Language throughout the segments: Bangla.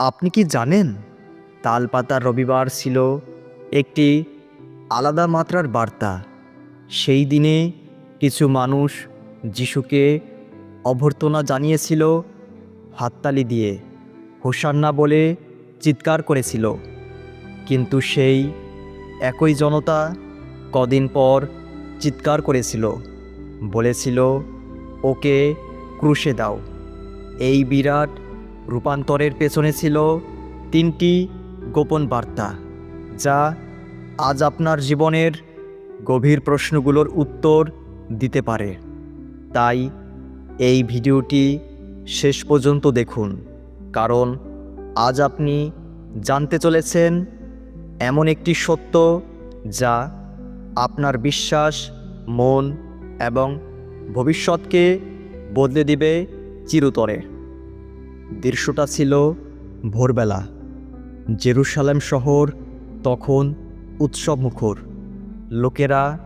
আপনি কি জানেন? তালপাতার রবিবার ছিল একটি আলাদা মাত্রার বার্তা। সেই দিনে কিছু মানুষ যিশুকে অভ্যর্থনা জানিয়েছিল, হাততালি দিয়ে, হোসান্না বলে চিৎকার করেছিল। কিন্তু সেই একই জনতা কদিন পর চিৎকার করেছিল, বলেছিল, ওকে ক্রুশে দাও। এই বিরাট রূপান্তরের পেছনে ছিল তিনটি গোপন বার্তা, যা আজ আপনার জীবনের গভীর প্রশ্নগুলোর উত্তর দিতে পারে। তাই এই ভিডিওটি শেষ পর্যন্ত দেখুন, কারণ আজ আপনি জানতে চলেছেন এমন একটি সত্য যা আপনার বিশ্বাস, মন এবং ভবিষ্যৎকে বদলে দিবে চিরতরে। দৃশ্যটা ছিল ভোরবেলা। জেরুসালেম শহর তখন উৎসব মুখর লোকেরা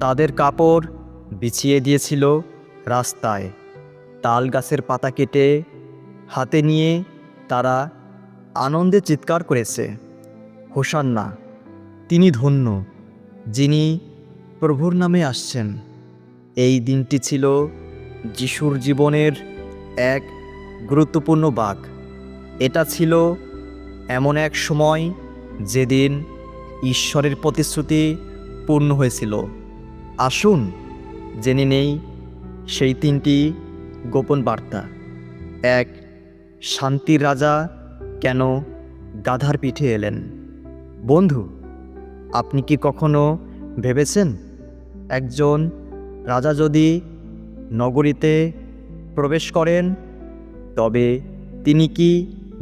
তাদের কাপড় বিছিয়ে দিয়েছিল রাস্তায়। তাল গাছের পাতা কেটে হাতে নিয়ে তারা আনন্দে চিৎকার করেছে। হোসান্না, তিনি ধন্য, যিনি প্রভুর নামে আসছেন। এই দিনটি ছিল যিশুর জীবনের এক গুরুত্বপূর্ণ বাক এটা ছিল এমন এক সময় যেদিন ঈশ্বরের প্রতিশ্রুতি পূর্ণ হয়েছিল। আসুন জেনে নেই সেই তিনটি গোপন বার্তা। এক, শান্তির রাজা কেন গাধার পিঠে এলেন? বন্ধু, আপনি কি কখনো ভেবেছেন একজন রাজা যদি নগরীতে প্রবেশ করেন তবে তিনি কি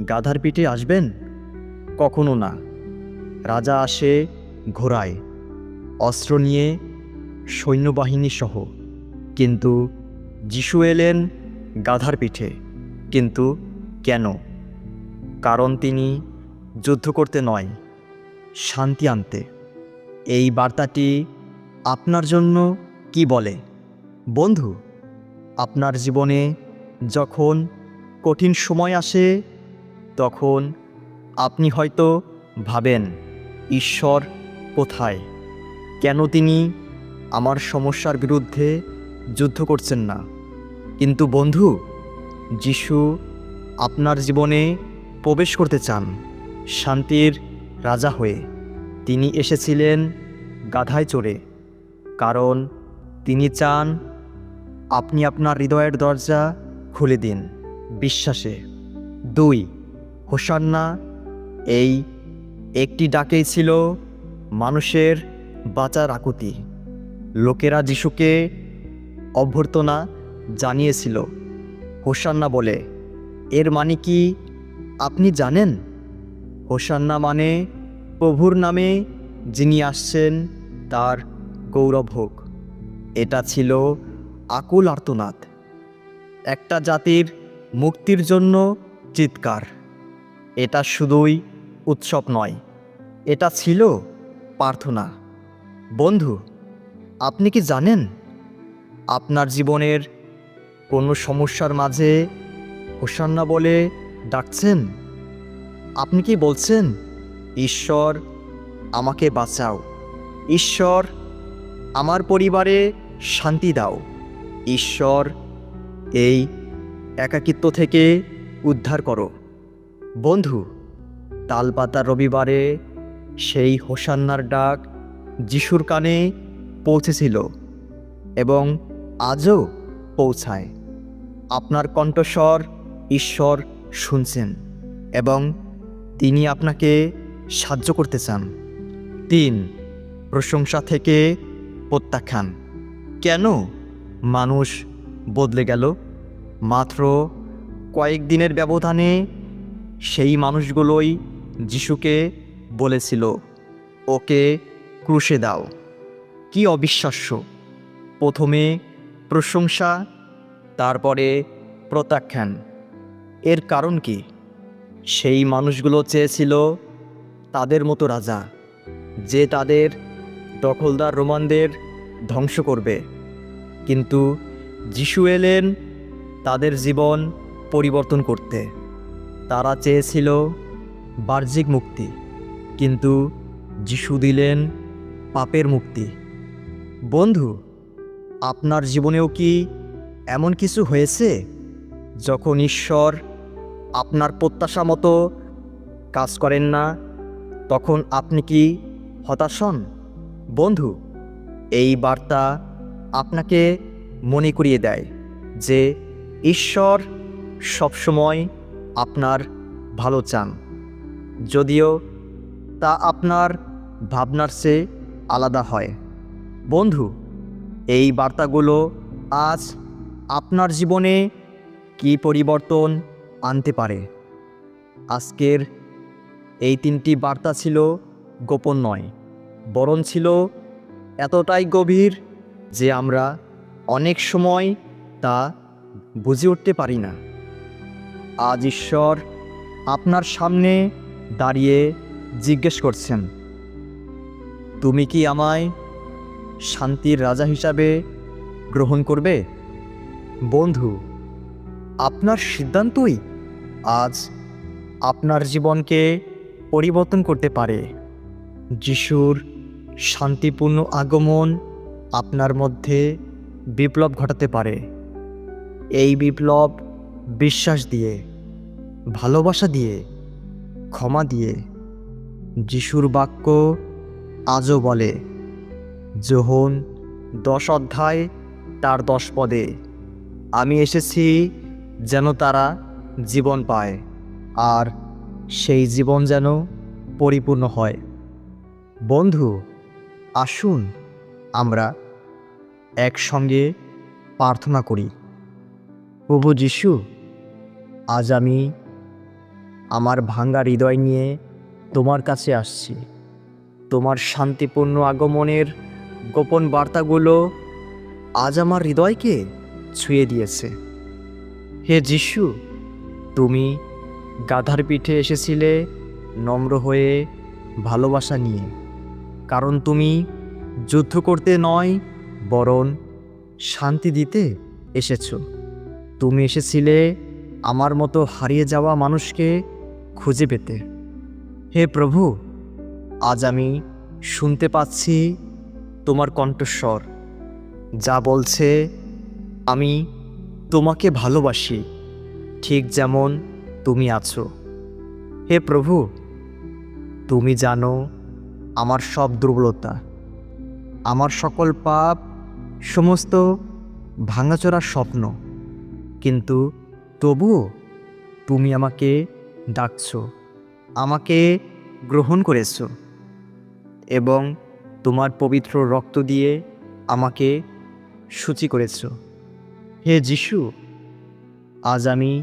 গাধার পিঠে আসবেন? কখনো না। রাজা আসে ঘোড়ায়, অস্ত্র নিয়ে সৈন্যবাহিনী সহ কিন্তু যিশু এলেন গাধার পিঠে কিন্তু কেন? কারণ তিনি যুদ্ধ করতে নয়, শান্তি আনতে। এই বার্তাটি আপনার জন্য কি বলে? বন্ধু, আপনার জীবনে যখন কঠিন সময় আসে, তখন আপনি হয়তো ভাবেন, ঈশ্বর কোথায়? কেন তিনি আমার সমস্যার বিরুদ্ধে যুদ্ধ করছেন না? কিন্তু বন্ধু, যিশু আপনার জীবনে প্রবেশ করতে চান, শান্তির রাজা হয়ে। তিনি এসেছিলেন গাধায় চড়ে, কারণ তিনি চান আপনি আপনার হৃদয়ের দরজা খুলে দিন। বিশ্বাসে। দুই হোসান্না এই, একটি ডাকেই ছিল মানুষের বাঁচার আকুতি। লোকেরা যিশুকে অভ্যর্থনা জানিয়েছিল। হোসান্না বলে, এর মানে কি আপনি জানেন? হোসান্না মানে প্রভুর নামে যিনি আসছেন, তার গৌরব হোক। এটা ছিল আকুল আর্তনাদ। একটা জাতির মুক্তির জন্য চিৎকার। এটা শুধুই উৎসব নয়, এটা ছিল প্রার্থনা। বন্ধু, আপনি কি জানেন আপনার জীবনের কোনো সমস্যার মাঝে হোসান্না বলে ডাকছেন? আপনি কি বলছেন, ঈশ্বর, আমাকে বাঁচাও। ঈশ্বর, আমার পরিবারে শান্তি দাও। ঈশ্বর, এই একাকিত্ব থেকে উদ্ধার করো। বন্ধু তালপাতার রবিবারে সেই হোসান্নার ডাক যিশুর কানে পৌঁছেছিল এবং আজও পৌঁছায়। আপনার কণ্ঠস্বর ঈশ্বর শুনছেন এবং তিনি আপনাকে সাহায্য করতে চান। তিন, প্রশংসা থেকে প্রত্যাখ্যান। কেন মানুষ বদলে গেল? মাত্র কয়েকদিনের ব্যবধানে সেই মানুষগুলোই যিশুকে বলেছিল, ওকে ক্রুশে দাও। কি অবিশ্বাস্য। প্রথমে প্রশংসা, তারপরে প্রত্যাখ্যান। এর কারণ কি? সেই মানুষগুলো চেয়েছিল তাদের মতো রাজা, যে তাদের দখলদার রোমানদের ধ্বংস করবে। কিন্তু যিশু এলেন তাদের জীবন পরিবর্তন করতে। তারা চেয়েছিল বাহ্যিক মুক্তি, কিন্তু যিশু দিলেন পাপের মুক্তি। বন্ধু, আপনার জীবনেও কি এমন কিছু হয়েছে যখন ঈশ্বর আপনার প্রত্যাশা মতো কাজ করেন না? তখন আপনি কি হতাশ হন? বন্ধু, এই বার্তা আপনাকে মনে করিয়ে দেয় যে ঈশ্বর সবসময় আপনার ভালো চান। যদিও তা আপনার ভাবনার চেয়ে আলাদা হয়। বন্ধু, এই বার্তাগুলো আজ আপনার জীবনে কি পরিবর্তন আনতে পারে? আজকের এই তিনটি বার্তা ছিল গোপন নয়, বরং ছিল এতটাই গভীর যে আমরা অনেক সময় তা বুঝে উঠতে পারি না। আজ ঈশ্বর আপনার সামনে দাঁড়িয়ে জিজ্ঞেস করছেন, তুমি কি আমায় শান্তির রাজা হিসাবে গ্রহণ করবে? বন্ধু, আপনার সিদ্ধান্তই আজ আপনার জীবনকে পরিবর্তন করতে পারে। যিশুর শান্তিপূর্ণ আগমন আপনার মধ্যে বিপ্লব ঘটাতে পারে। এই বিপ্লব বিশ্বাস দিয়ে, ভালোবাসা দিয়ে, ক্ষমা দিয়ে, যিশুর বাক্য আজও বলে যোহন দশ অধ্যায়, তার দশ পদে, আমি এসেছি যেন তারা জীবন পায়, আর সেই জীবন যেন পরিপূর্ণ হয়। বন্ধু, আসুন আমরা একসঙ্গে প্রার্থনা করি। প্রভু যিশু, আজ আমি আমার ভাঙ্গা হৃদয় নিয়ে তোমার কাছে আসছি। তোমার শান্তিপূর্ণ আগমনের গোপন বার্তাগুলো আজ আমার হৃদয়কে ছুঁয়ে দিয়েছে। হে যিশু, তুমি গাধার পিঠে এসেছিলে নম্র হয়ে ভালোবাসা নিয়ে। কারণ তুমি যুদ্ধ করতে নয় বরণ শান্তি দিতে এসেছ। তুমি এসেছিলে আমার মতো হারিয়ে যাওয়া মানুষকে খুঁজে পেতে। হে প্রভু, আজ আমি শুনতে পাচ্ছি তোমার কণ্ঠস্বর, যা বলছে, আমি তোমাকে ভালোবাসি, ঠিক যেমন তুমি আছো। হে প্রভু, তুমি জানো আমার সব দুর্বলতা। আমার সকল পাপ, সমস্ত ভাঙাচোরা স্বপ্ন। কিন্তু তবুও তুমি আমাকে ডাকছো, আমাকে গ্রহণ করেছ এবং তোমার পবিত্র রক্ত দিয়ে আমাকে সূচি করেছ। হে যিশু, আজ আমি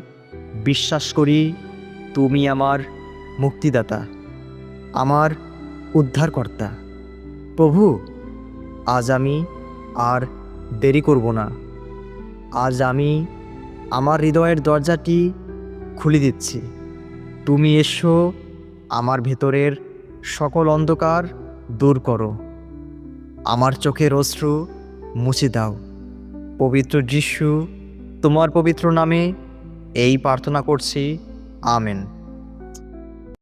বিশ্বাস করি তুমি আমার মুক্তিদাতা, আমার উদ্ধারকর্তা। প্রভু, আজ আমি আর দেরি করব না। আজ আমি আমার হৃদয়ের দরজাটি খুলে দিচ্ছি। তুমি এসো, আমার ভেতরের সকল অন্ধকার দূর করো। আমার চোখের অশ্রু মুছে দাও। পবিত্র যিশু, তোমার পবিত্র নামে এই প্রার্থনা করছি। আমেন।